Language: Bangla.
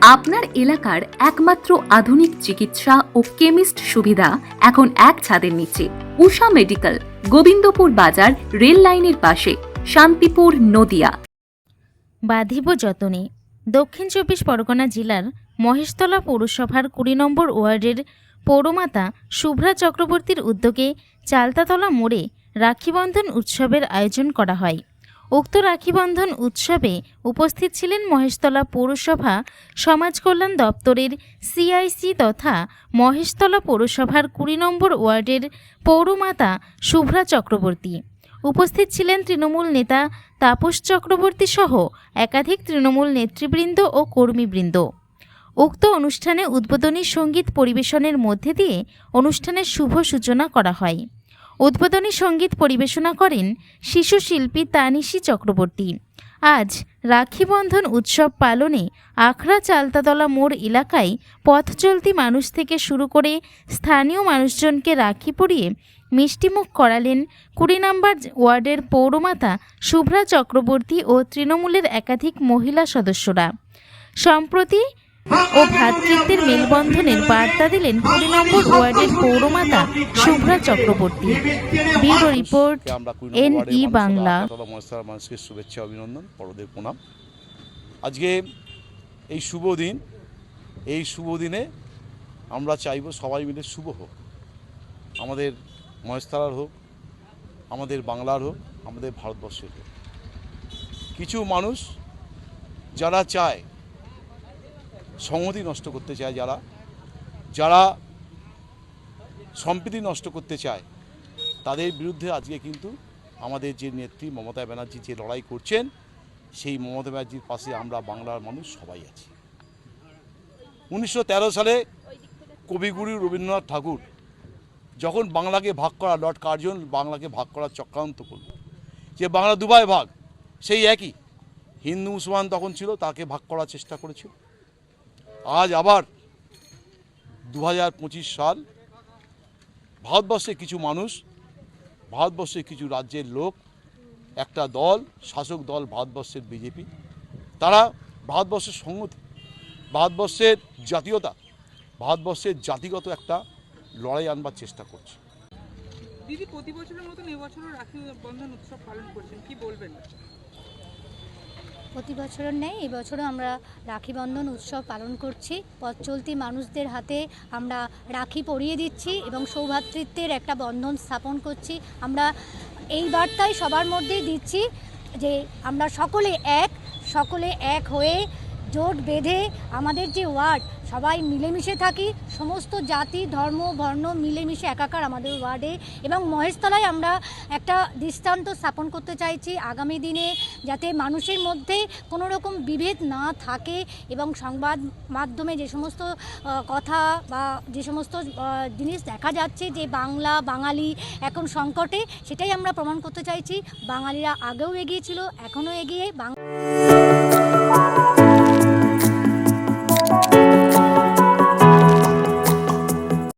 আপনার এলাকার একমাত্র আধুনিক চিকিৎসা ও কেমিস্ট সুবিধা এখন এক ছাদের নিচে। উষা মেডিকেল, গোবিন্দপুর বাজার, রেল লাইনের পাশে, শান্তিপুর, নদিয়া। বাঁধিব যতনে। দক্ষিণ চব্বিশ পরগনা জেলার মহেশতলা পৌরসভার কুড়ি নম্বর ওয়ার্ডের পৌরমাতা শুভ্রা চক্রবর্তীর উদ্যোগে চালতাতলা মোড়ে রাখিবন্ধন উৎসবের আয়োজন করা হয়। উক্ত রাখিবন্ধন উৎসবে উপস্থিত ছিলেন মহেশতলা পৌরসভা, সমাজ কল্যাণ দপ্তরের সিআইসি তথা মহেশতলা পৌরসভার কুড়ি নম্বর ওয়ার্ডের পৌরমাতা শুভ্রা চক্রবর্তী। উপস্থিত ছিলেন তৃণমূল নেতা তাপস চক্রবর্তী সহ একাধিক তৃণমূল নেতৃবৃন্দ ও কর্মীবৃন্দ। উক্ত অনুষ্ঠানে উদ্বোধনী সংগীত পরিবেশনের মধ্যে দিয়ে অনুষ্ঠানের শুভ সূচনা করা হয়। উদ্বোধনী সংগীত পরিবেশনা করেন শিশু শিল্পী তানিশি চক্রবর্তী। আজ রাখিবন্ধন উৎসব পালনে আখড়া চালতাতলা মোড় এলাকায় পথ চলতি মানুষ থেকে শুরু করে স্থানীয় মানুষজনকে রাখি পরিয়ে মিষ্টিমুখ করালেন কুড়ি নম্বর ওয়ার্ডের পৌরমাতা শুভ্রা চক্রবর্তী ও তৃণমূলের একাধিক মহিলা সদস্যরা। সম্প্রতি ও ভ্রাতৃত্বের মেলবন্ধনের বার্তা দিলেন কুড়ি নম্বর ওয়ার্ডের পৌরমাতা Shubhra Chakraborty. Bureau report N E Bangla. মানুষকে শুভেচ্ছা অভিনন্দন বড়দের প্রণাম আজকে এই শুভ দিন, এই শুভ দিনে আমরা চাইব সবাই মিলে শুভ হোক। আমাদের মহেশতলার হোক, আমাদের বাংলার হোক, আমাদের ভারতবর্ষের হোক। কিছু মানুষ যারা চায় সংহতি নষ্ট করতে চায় যারা যারা সম্প্রীতি নষ্ট করতে চায়, তাদের বিরুদ্ধে আজকে কিন্তু আমাদের যে নেত্রী মমতা ব্যানার্জি যে লড়াই করছেন, সেই মমতা ব্যানার্জির পাশে আমরা বাংলার মানুষ সবাই আছি। উনিশশো তেরো সালে কবিগুরু রবীন্দ্রনাথ ঠাকুর যখন বাংলাকে ভাগ করা, লর্ড কার্জন বাংলাকে ভাগ করার চক্রান্ত করল, যে বাংলা দুবাই ভাগ, সেই একই, হিন্দু মুসলমান তখন ছিল, তাকে ভাগ করার চেষ্টা করেছিল। আজ আবার দু হাজার পঁচিশ সাল। ভারতবর্ষের কিছু মানুষ ভারতবর্ষের কিছু রাজ্যের লোক, একটা দল, শাসক দল ভারতবর্ষের বিজেপি। তারা ভারতবর্ষের সংহতি, ভারতবর্ষের জাতীয়তা, ভারতবর্ষের জাতিগত একটা লড়াই আনবার চেষ্টা করছে। দিদি, প্রতি বছরের মতন এবছরও রাখি বন্ধন উৎসব পালন করছেন, কি বলবেন? প্রতি বছরের নেই এবছরও আমরা রাখি বন্ধন উৎসব পালন করছি। পথ চলতি মানুষদের হাতে আমরা রাখি পরিয়ে দিচ্ছি এবং সৌভাতৃত্বের একটা বন্ধন স্থাপন করছি। আমরা এই বার্তায় সবার মধ্যেই দিচ্ছি যে আমরা সকলে এক সকলে এক হয়ে জোট বেঁধে আমাদের যে ওয়ার্ড, সবাই মিলেমিশে থাকি, সমস্ত জাতি, ধর্ম, বর্ণ মিলেমিশে একাকার আমাদের ওয়ার্ডে এবং মহেশতলায় আমরা একটা দৃষ্টান্ত স্থাপন করতে চাইছি আগামী দিনে যাতে মানুষের মধ্যে কোনো রকম বিভেদ না থাকে এবং সংবাদ মাধ্যমে যে সমস্ত কথা বা যে সমস্ত জিনিস দেখা যাচ্ছে যে বাংলা, বাঙালি এখন সংকটে, সেটাই আমরা প্রমাণ করতে চাইছি। বাঙালিরা আগেও এগিয়ে ছিল, এখনও এগিয়ে বাং